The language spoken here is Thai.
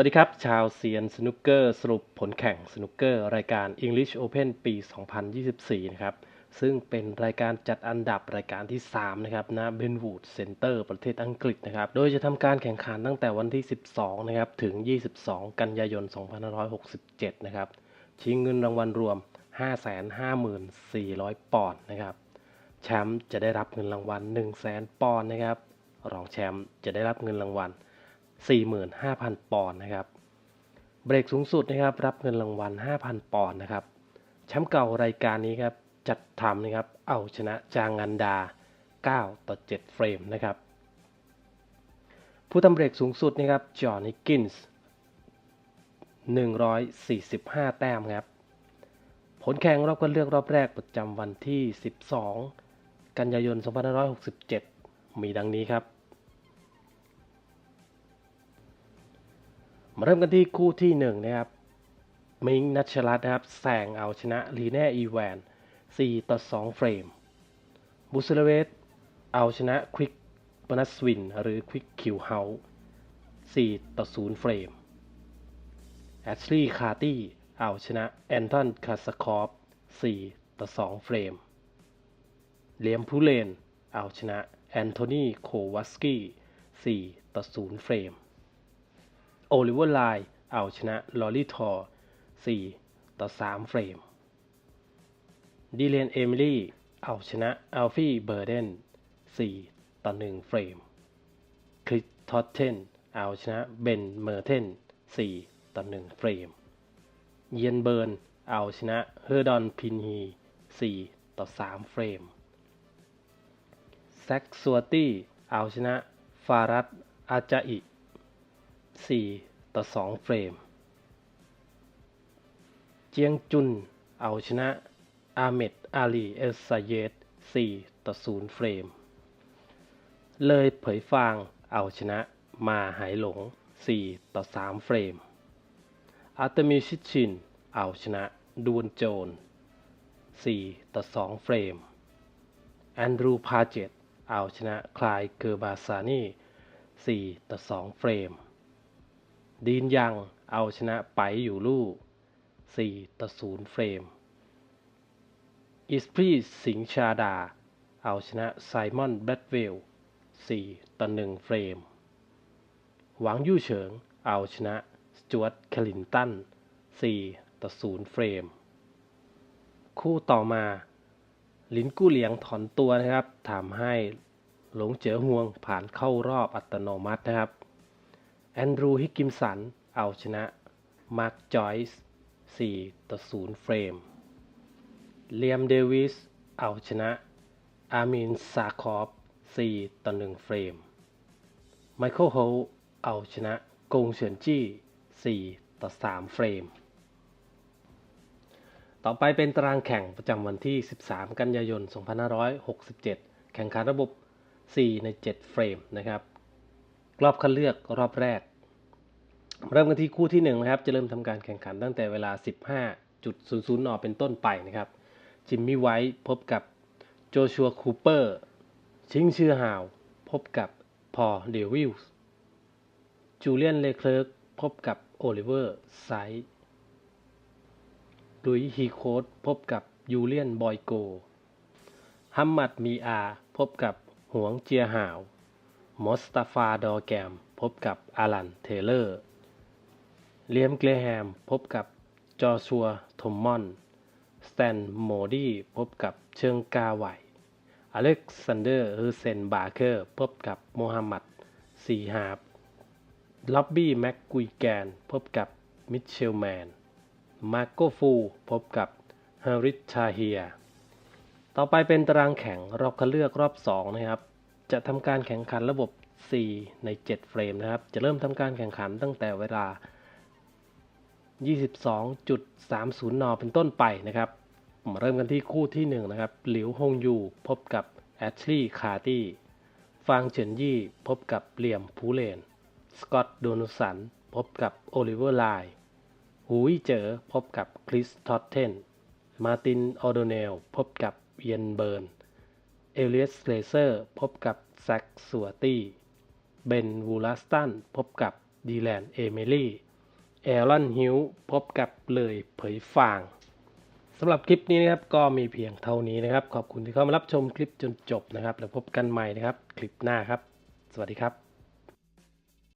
วัสดีครับ ชาวเซียนสนุกเกอร์สรุปผลแข่งสนุกเกอร์ รายการ English Open ปี 2024 นะครับ ซึ่งเป็นรายการจัดอันดับรายการที่ 3 นะครับณเบนวูดเซ็นเตอร์ประเทศอังกฤษนะครับ โดยจะทำการแข่งขันตั้งแต่วันที่ 12 นะครับ ถึง 22 กันยายน 2567 นะครับ ชิงเงินรางวัลรวม 554,000 ปอนด์นะครับ แชมป์จะได้รับเงินรางวัล 100,000 ปอนด์นะครับ รองแชมป์จะได้รับเงินรางวัล 45,000 ปอนด์นะครับ เบรกสูงสุดนะครับ รับเงินรางวัล 5,000 ปอนด์นะครับแชมป์เก่ารายการนี้ครับจัดทำนะครับ เอาชนะจางงันดา 9 ต่อ 7 เฟรมนะครับ ผู้ทำเบรกสูงสุดนะครับ จอห์นฮิกกินส์145 แต้มครับ ผลแข่งรอบคัดเลือกรอบแรกประจำวันที่ 12 กันยายน 2567 มีดังนี้ครับ มาเริ่มกันที่คู่ที่หนึ่งนะครับมิงนัชรัตน์นะครับแซงเอาชนะลีแน่อีแวน4ต่อ2เฟรมบุสเลเวสเอาชนะควิกบนัสวินหรือควิกคิวเฮา4ต่อ0เฟรมแอชลีย์คาร์ตี้เอาชนะแอนทอนคาสคอฟ4ต่อ2เฟรมเลียมพูเลนเอาชนะแอนโทนีโควัสกี้4ต่อ0เฟรม โอลิเวอร์ไลน์เอาชนะลอรี่ทอร์4ต่อ 3 เฟรม ดีเลนเอมิลี่เอาชนะอัลฟี่เบอร์เดน4ต่อ 1 เฟรม คริสทอตเทนเอาชนะเบนเมอร์เทน4ต่อ 1 เฟรม เยนเบิร์นเอาชนะเฮอร์ดอนพินฮี4ต่อ 3 เฟรม แซกซัวตี้เอาชนะฟารัตอาจาอิ 4 ต่อ 2 เฟรม เจียงจุนเอาชนะ อาเมดอาลีเอลซาเยต4ต่อ 0 เฟรม เลยเผยฟางเอาชนะมาหายหลง 4 ต่อ 3 เฟรม อาร์ตมิชิชิน เอาชนะดวนโจน 4 ต่อ 2 เฟรม แอนดรูพาเจตเอาชนะคลายเกอร์บาซานี4ต่อ 2 เฟรม ดีนยังเอาชนะไปอยู่ลู่4ต่อ0เฟรม อิสพรีสิงชาดา เอาชนะไซมอนแบทเวล4ต่อ1เฟรม หวังยู่เฉิง เอาชนะสจวตคลินตัน4ต่อ0เฟรม คู่ต่อมาลินกู้เหลียงถอนตัวนะครับทำให้หลงเจ๋อห่วงผ่านเข้ารอบอัตโนมัตินะครับ แอนดรูฮิกกิมสัน เอาชนะ มาร์คจอยส์4ต่อ0เฟรม เลียมเดวิส เอาชนะ อามินซาคอฟ4ต่อ1เฟรม ไมเคิลโฮเอาชนะ กงเฉินจี้ 4 ต่อ 3 เฟรม ต่อไปเป็นตารางแข่งประจำวันที่ 13 กันยายน 2567 แข่งขันระบบ 4 ใน 7 เฟรมนะครับ รอบคัดเลือกรอบแรก เริ่มกันที่คู่ที่1นะครับ จะเริ่มทำการแข่งขันตั้งแต่เวลา 15.00นเป็นต้นไปนะครับ จิมมี่ไวท์พบกับโจชัวคูเปอร์ ชิงเชื่อฮาว พบกับพอเดวิลส์จูเลียนเลเคลิร์กพบกับโอลิเวอร์ไซด์ลุยฮีโคดพบกับยูเลียนบอยโก ฮัมมัดมีอา พบกับหวงเจียหาว มอสตาฟาดอแกม พบกับอารันเทเลอร์ เลียมเกรแฮม พบกับจอชัวทอมมอน สแตนโมดี้พบกับเชิงกาไวอเล็กซานเดอร์ฮืเซนบาร์เคอร์ พบกับโมฮัมหมัดซีฮาบล็อบบี้แม็กกุยแกน พบกับมิเชลแมน มาโกฟูพบกับฮาริชชาเฮีย ต่อไปเป็นตารางแข่งรอบคัดเลือกรอบ 2 นะครับ จะทำการแข่งขันระบบ 4 ใน 7 เฟรมนะครับ จะเริ่มทำการแข่งขันตั้งแต่เวลา 22.30 น เป็นต้นไปนะครับมาเริ่มกันที่คู่ที่ 1 นะครับ หลิวฮงยูพบกับแอชลีย์คาร์ตี้ ฟางเฉินยี่ พบกับเหลี่ยมพูเลน สกอตต์โดนุสัน พบกับโอลิเวอร์ไลหูยเจอพบกับคริสทอตเทน มาตินออโดเนล พบกับเยนเบิร์น เอลิสเลเซอร์พบกับแซคสัวตี้เบนวูลัสตันพบกับดีแลนเอเมลี่แอรอนฮิวพบกับเลยเผยฟางสำหรับคลิปนี้นะครับก็มีเพียงเท่านี้นะครับ ขอบคุณที่เข้ามารับชมคลิปจนจบนะครับ แล้วพบกันใหม่นะครับ คลิปหน้าครับ สวัสดีครับ